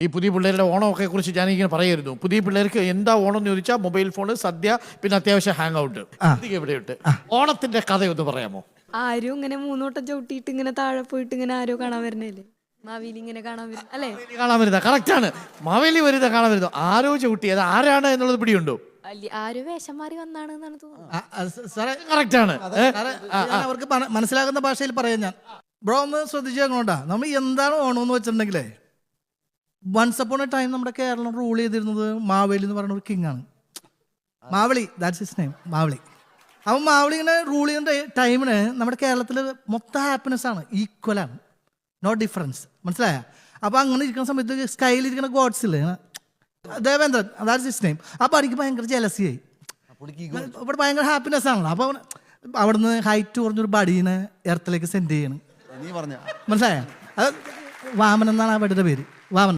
ഈ പുതിയ പിള്ളേരുടെ ഓണമൊക്കെ കുറിച്ച് ഞാനിങ്ങനെ പറയായിരുന്നു പുതിയ പിള്ളേർക്ക് എന്താ ഓണം എന്ന് ചോദിച്ചാൽ മൊബൈൽ ഫോൺ സദ്യ പിന്നെ അത്യാവശ്യം ഹാങ് ഔട്ട് എവിടെയുണ്ട്? ഓണത്തിന്റെ കഥ ഒന്ന് പറയാമോ? ആരും ഇങ്ങനെ മൂന്നോട്ടം ചവിട്ടിയിട്ട് ഇങ്ങനെ താഴെ പോയിട്ട് ഇങ്ങനെ ആരോ കാണാൻ വരണല്ലേ മാവേലി ഇങ്ങനെ കാണാൻ വരും അല്ലേ? കാണാൻ വരുന്ന കറക്റ്റ് ആണ്. മാവേലി വരുന്ന കാണാൻ വരുന്നു ആരോ ചവിട്ടി അത് ആരാണ് എന്നുള്ളത് പിടിയുണ്ടോ? അല്ല ആരോ വേഷം മാറി വന്നാണ് എന്നാണ് തോന്നുന്നത് ആണ്. ഞാൻ അവർക്ക് മനസ്സിലാകുന്ന ഭാഷയിൽ പറയാം ഞാൻ. ബ്രോ ഒന്ന് ശ്രദ്ധിച്ചു കേൾക്കണോട്ടാ? നമ്മൾ എന്താണ് ഓണം എന്ന് വെച്ചിട്ടുണ്ടെങ്കിലേ വൺസ് അപ്പോൺ എ ടൈം നമ്മുടെ കേരളം റൂൾ ചെയ്തിരുന്നത് മാവേലി എന്ന് പറയുന്ന ഒരു കിങ് ആണ്. Mavali that's his name Mavali അപ്പം മാവളി ഇങ്ങനെ റൂൾ ചെയ്യുന്ന ടൈമിന് നമ്മുടെ കേരളത്തിൽ മൊത്തം ഹാപ്പിനെസ് ആണ് ഈക്വൽ ആണ് നോ ഡിഫറൻസ് മനസ്സിലായ? അപ്പോൾ അങ്ങനെ ഇരിക്കുന്ന സമയത്ത് സ്കൈയിൽ ഇരിക്കുന്ന ഗോഡ്സ് ഇല്ലേ ദേവേന്ദ്രൻ ദാറ്റ്സ് ഹിസ് നെയിം അപ്പോൾ എനിക്ക് ഭയങ്കര ജലസിയായി ഇവിടെ ഭയങ്കര ഹാപ്പിനെസ് ആണല്ലോ. അപ്പോൾ അവിടുന്ന് ഹൈറ്റ് കുറഞ്ഞൊരു ബഡീനെ എർത്തിലേക്ക് സെൻഡ് ചെയ്യണം. മനസ്സിലായ? അത് വാമൻ എന്നാണ് ആ ബഡിയുടെ പേര്. വാമൻ.